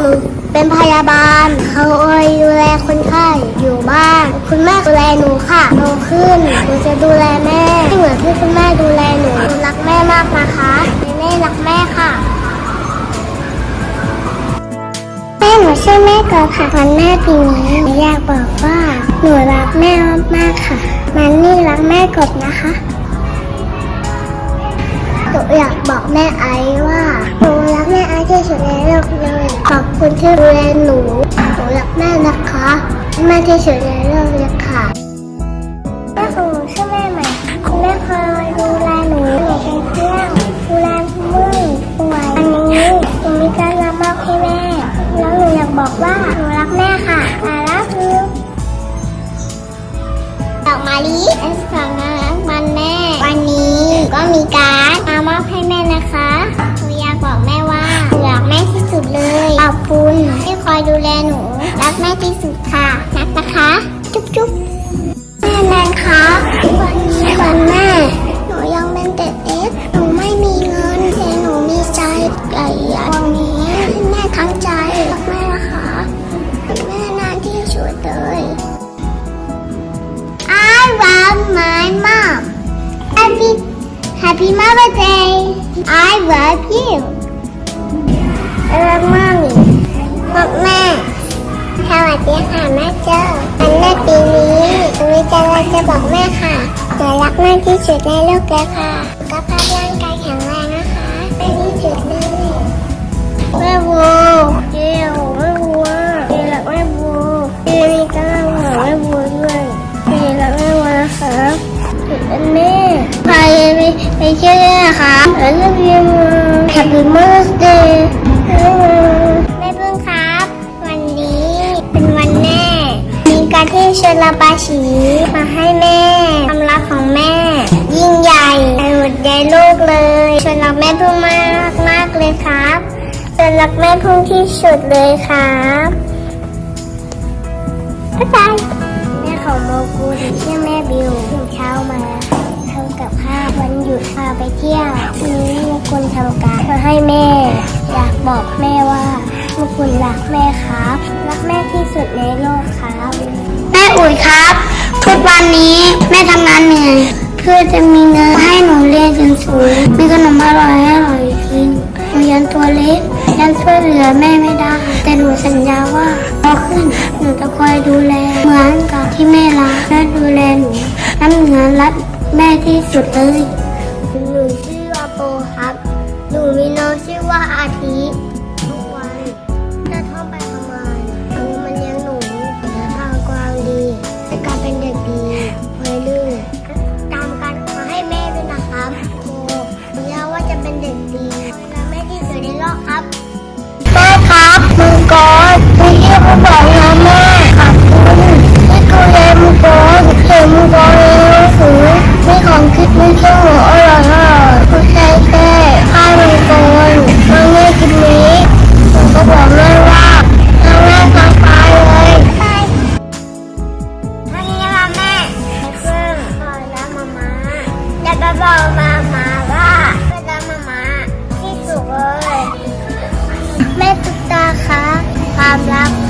หนูเป็นพยาบาล เขาคอยดูแลคนไข้อยู่บ้าน คุณแม่ดูแลหนูค่ะโตขึ้น หนูจะดูแลแม่ไม่เหมือนที่คุณแม่ดูแลหนู หนูรักแม่มากนะคะแม่รักแม่ค่ะแม่หนูชื่อแม่เกิดค่ะวันแม่ปีนี้หนูอยากบอกว่า หนูรักแม่มากๆค่ะ มันนี่รักแม่กบนะคะหนูอยากบอกแม่ไอซ์ว่าหนู แม่ไอซ์ที่สุดในโลกเลย ขอบคุณที่ดูแลหนู หนูรักแม่นะคะ แม่ที่สุดในโลกเลยค่ะแม่ของหนูชื่อแม่ใหม่คุณแม่คอยดูแลหนูหนูเป็นเพื่อนดูแลมือป่วยวันนี้หนูมีการรับมอบให้แม่ แล้วหนูอยากบอกว่าหนูรักแม่ค่ะ I love you ดอกมะลิเอสฟังนะรักมันแม่ วันนี้ก็มีการมามอบให้แม่นะคะ ที่สุดค่ะรักนะคะ จุ๊บจุ๊บแม่แนนคะวันนี้วันแม่ หนูยังเป็นเด็กเอ็กหนูไม่มีเงินแต่หนูมีใจใหญ่วันนี้แม่ทั้งใจรักแม่นะคะแม่นานที่สุดเลย I love my mom. Happy Happy Mother's Day. I love you. I love mommy. บอกแม่ สวัสดีค่ะแม่เจ้าวันแม่ปีนี้หนูมีใจะไรจะบอกแม่ค่ะหนูรักแม่ที่สุดในโลกเลยค่ะสุขภาพร่างกายแข็งแรงนะคะแม่ที่สุดเลยแม่บัวเจียวแม่บัวเจีรักแม่บัวเจีมีกำลังหาแม่บัวด้วยเจีรักแม่บัวนะคะเป็นแม่ใครไปไปเชื่อนะคะแล้วจะพิมพ์ Happy Mother's Day ชวนระบายสีมาให้แม่ความรักของแม่ ยิ่งใหญ่ในหมดในโลกเลยชวนรักแม่พึ่งมากมากเลยครับชวนรักแม่พึ่งที่สุดเลยครับบ๊ายบายแม่ของโมกุลชื่อแม่บิวตื่นเช้ามาทำกับข้าววันหยุดพาไปเที่ยวทีนี้โมกุลทำการมาให้แม่ อยากบอกแม่ว่าโมกุลรักแม่ครับรักแม่ แม่อุ๋ยครับ ทุกวันนี้แม่ทำงานเหนื่อยเพื่อจะมีเงินให้หนูเรียนจนสูงมีขนมอร่อยให้อร่อยกินหนูยังตัวเล็กยังช่วยเหลือแม่ไม่ได้ แต่หนูสัญญาว่าโตขึ้นหนูจะคอยดูแลเหมือนกับที่แม่รักและดูแลหนูน้ำเหนือรักแม่ที่สุดเลยหนูชื่อว่าโปครับหนูมีน้องชื่อว่าอาทิตย์ กจะบอกมามาว่าพ่อและมามาที่สุดเลยแม่ตุ๊กตาคะความรัก